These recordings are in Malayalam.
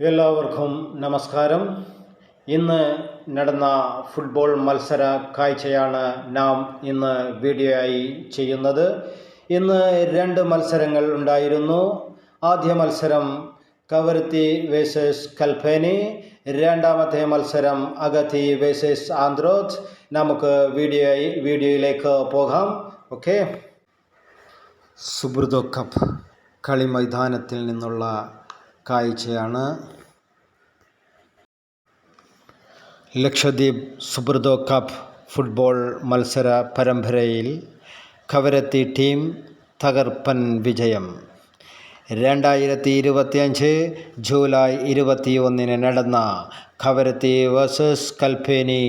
എല്ലാവർക്കും നമസ്കാരം. ഇന്ന് നടന്ന ഫുട്ബോൾ മത്സര കാഴ്ചയാണ് നാം ഇന്ന് വീഡിയോ ആയി ചെയ്യുന്നത്. ഇന്ന് രണ്ട് മത്സരങ്ങൾ ഉണ്ടായിരുന്നു. ആദ്യ മത്സരം കവരത്തി വേഴ്സസ് കൽഫേനി രണ്ടാമത്തെ മത്സരം അഗത്തി വേഴ്സസ് ആന്ത്രോത്ത്. നമുക്ക് വീഡിയോ വീഡിയോയിലേക്ക് പോകാം. ഓക്കെ. സുബ്രതോ കപ്പ് കളി മൈതാനത്തിൽ നിന്നുള്ള കാഴ്ചയാണ്. ലക്ഷദ്വീപ് സുബ്രതോ കപ്പ് ഫുട്ബോൾ മത്സര പരമ്പരയിൽ കവരത്തി ടീം തകർപ്പൻ വിജയം. രണ്ടായിരത്തി ഇരുപത്തിയഞ്ച് ജൂലൈ ഇരുപത്തിയൊന്നിന് നടന്ന കവരത്തി വേഴ്സസ് കൽപ്പേനി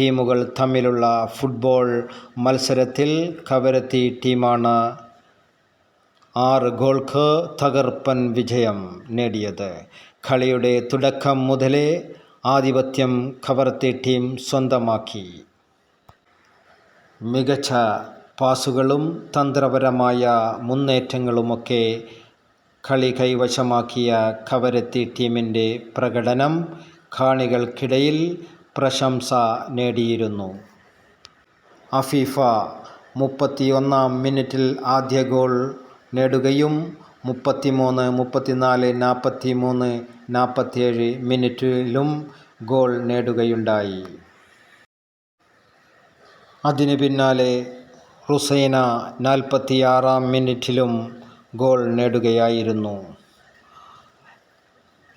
ടീമുകൾ തമ്മിലുള്ള ഫുട്ബോൾ മത്സരത്തിൽ കവരത്തി ടീമാണ് ആറ് ഗോൾക്ക് തകർപ്പൻ വിജയം നേടിയത്. കളിയുടെ തുടക്കം മുതലേ ആധിപത്യം കവർത്തി ടീം സ്വന്തമാക്കി. മികച്ച പാസുകളും തന്ത്രപരമായ മുന്നേറ്റങ്ങളുമൊക്കെ കളി കൈവശമാക്കിയ കവരത്തി ടീമിന്റെ പ്രകടനം കാണികൾക്കിടയിൽ പ്രശംസ നേടിയിരുന്നു. അഫീഫ മുപ്പത്തിയൊന്നാം മിനിറ്റിൽ ആദ്യ ഗോൾ നേടുകയും മുപ്പത്തിമൂന്ന് മുപ്പത്തിനാല് നാൽപ്പത്തി മൂന്ന് നാൽപ്പത്തിയേഴ് മിനിറ്റിലും ഗോൾ നേടുകയുണ്ടായി. അതിന് പിന്നാലെ റുസൈന നാൽപ്പത്തിയാറാം മിനിറ്റിലും ഗോൾ നേടുകയായിരുന്നു.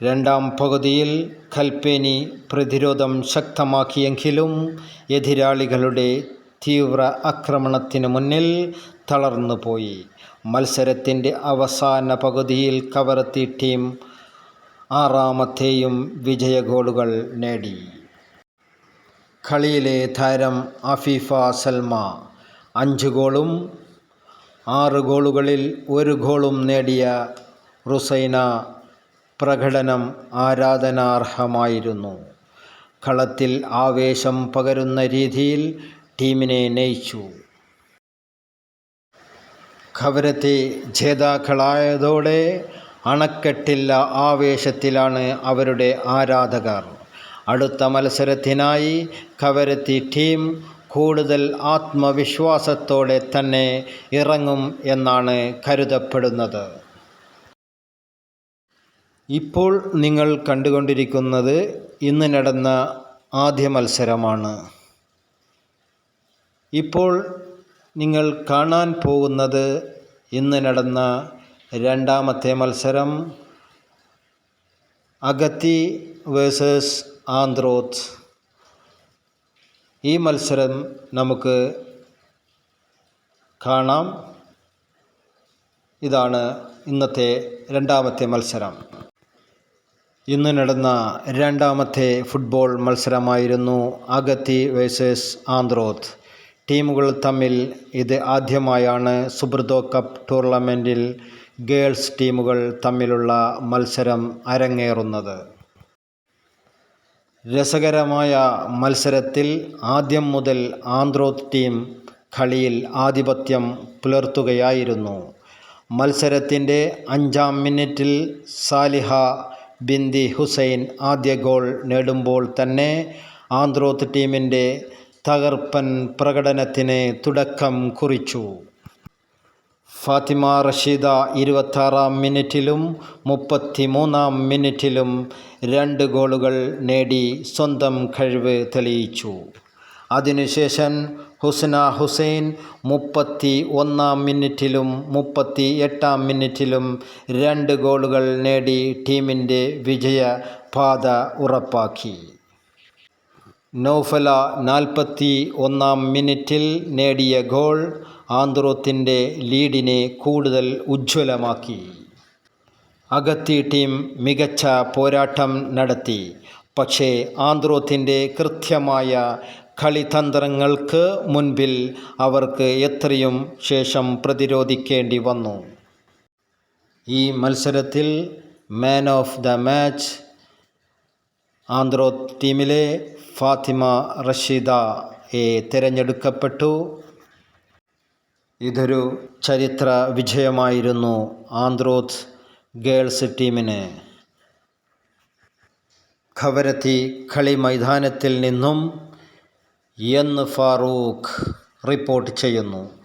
രണ്ടാം പകുതിയിൽ കൽപ്പേനി പ്രതിരോധം ശക്തമാക്കിയെങ്കിലും എതിരാളികളുടെ തീവ്ര ആക്രമണത്തിന് മുന്നിൽ തളർന്നുപോയി മത്സരത്തിന്റെ അവസാന പകുതിയിൽ കവരത്തി ടീം ആറാമത്തെയും വിജയ ഗോളുകൾ നേടി. കളിയിലെ താരം അഫീഫ സൽമ അഞ്ച് ഗോളും ആറ് ഗോളുകളിൽ ഒരു ഗോളും നേടിയ റുസൈന പ്രകടനം ആരാധനാർഹമായിരുന്നു. കളത്തിൽ ആവേശം പകരുന്ന രീതിയിൽ ടീമിനെ നയിച്ചു. ഖബരത്തെ ജേതാക്കളായതോടെ അണക്കെട്ടില്ല ആവേശത്തിലാണ് അവരുടെ ആരാധകർ. അടുത്ത മത്സരത്തിനായി കവരത്തി ടീം കൂടുതൽ ആത്മവിശ്വാസത്തോടെ തന്നെ ഇറങ്ങും എന്നാണ് കരുതപ്പെടുന്നത്. ഇപ്പോൾ നിങ്ങൾ കണ്ടുകൊണ്ടിരിക്കുന്നത് ഇന്ന് നടന്ന ആദ്യ മത്സരമാണ്. ഇപ്പോൾ നിങ്ങൾ കാണാൻ പോകുന്നത് ഇന്ന് നടന്ന രണ്ടാമത്തെ മത്സരം അഗത്തി വേഴ്സസ് ആന്ത്രോത്ത്. ഈ മത്സരം നമുക്ക് കാണാം. ഇതാണ് ഇന്നത്തെ രണ്ടാമത്തെ മത്സരം. ഇന്ന് നടന്ന രണ്ടാമത്തെ ഫുട്ബോൾ മത്സരമായിരുന്നു അഗത്തി വേഴ്സസ് ആന്ത്രോത്ത്. ടീമുകൾ തമ്മിൽ ഇത് ആദ്യമായാണ് സുബ്രതോ കപ്പ് ടൂർണമെന്റിൽ ഗേൾസ് ടീമുകൾ തമ്മിലുള്ള മത്സരം അരങ്ങേറുന്നത്. രസകരമായ മത്സരത്തിൽ ആദ്യം മുതൽ ആന്ത്രോത്ത് ടീം കളിയിൽ ആധിപത്യം പുലർത്തുകയായിരുന്നു. മത്സരത്തിന്റെ അഞ്ചാം മിനിറ്റിൽ സാലിഹ ബിന്ദി ഹുസൈൻ ആദ്യ ഗോൾ നേടുമ്പോൾ തന്നെ ആന്ത്രോത്ത് ടീമിന്റെ തകർപ്പൻ പ്രകടനത്തിന് തുടക്കം കുറിച്ചു. ഫാത്തിമ റഷീദ ഇരുപത്താറാം മിനിറ്റിലും മുപ്പത്തി മൂന്നാം മിനിറ്റിലും രണ്ട് ഗോളുകൾ നേടി സ്വന്തം കഴിവ് തെളിയിച്ചു. അതിനുശേഷം ഹുസ്ന ഹുസൈൻ മുപ്പത്തി ഒന്നാം മിനിറ്റിലും മുപ്പത്തി എട്ടാം മിനിറ്റിലും രണ്ട് ഗോളുകൾ നേടി ടീമിന്റെ വിജയ പാത ഉറപ്പാക്കി. നൗഫല നാൽപ്പത്തി ഒന്നാം മിനിറ്റിൽ നേടിയ ഗോൾ ആന്ത്രോത്തിന്റെ ലീഡിനെ കൂടുതൽ ഉജ്ജ്വലമാക്കി. അഗത്തി ടീം മികച്ച പോരാട്ടം നടത്തി. പക്ഷേ ആന്ത്രോത്തിന്റെ കൃത്യമായ കളിതന്ത്രങ്ങൾക്ക് മുൻപിൽ അവർക്ക് എത്രയും ശേഷം പ്രതിരോധിക്കേണ്ടി വന്നു. ഈ മത്സരത്തിൽ man of the match Andhra ടീമിലെ ഫാത്തിമ റഷീദ എ തിരഞ്ഞെടുക്കപ്പെട്ടു. ഇതൊരു ചരിത്ര വിജയമായിരുന്നു ആന്ത്രോത്ത് ഗേൾസ് ടീമിന്. ഖവരത്തി കളി മൈതാനത്തിൽ നിന്നും എന്ന് ഫാറൂഖ് റിപ്പോർട്ട് ചെയ്യുന്നു.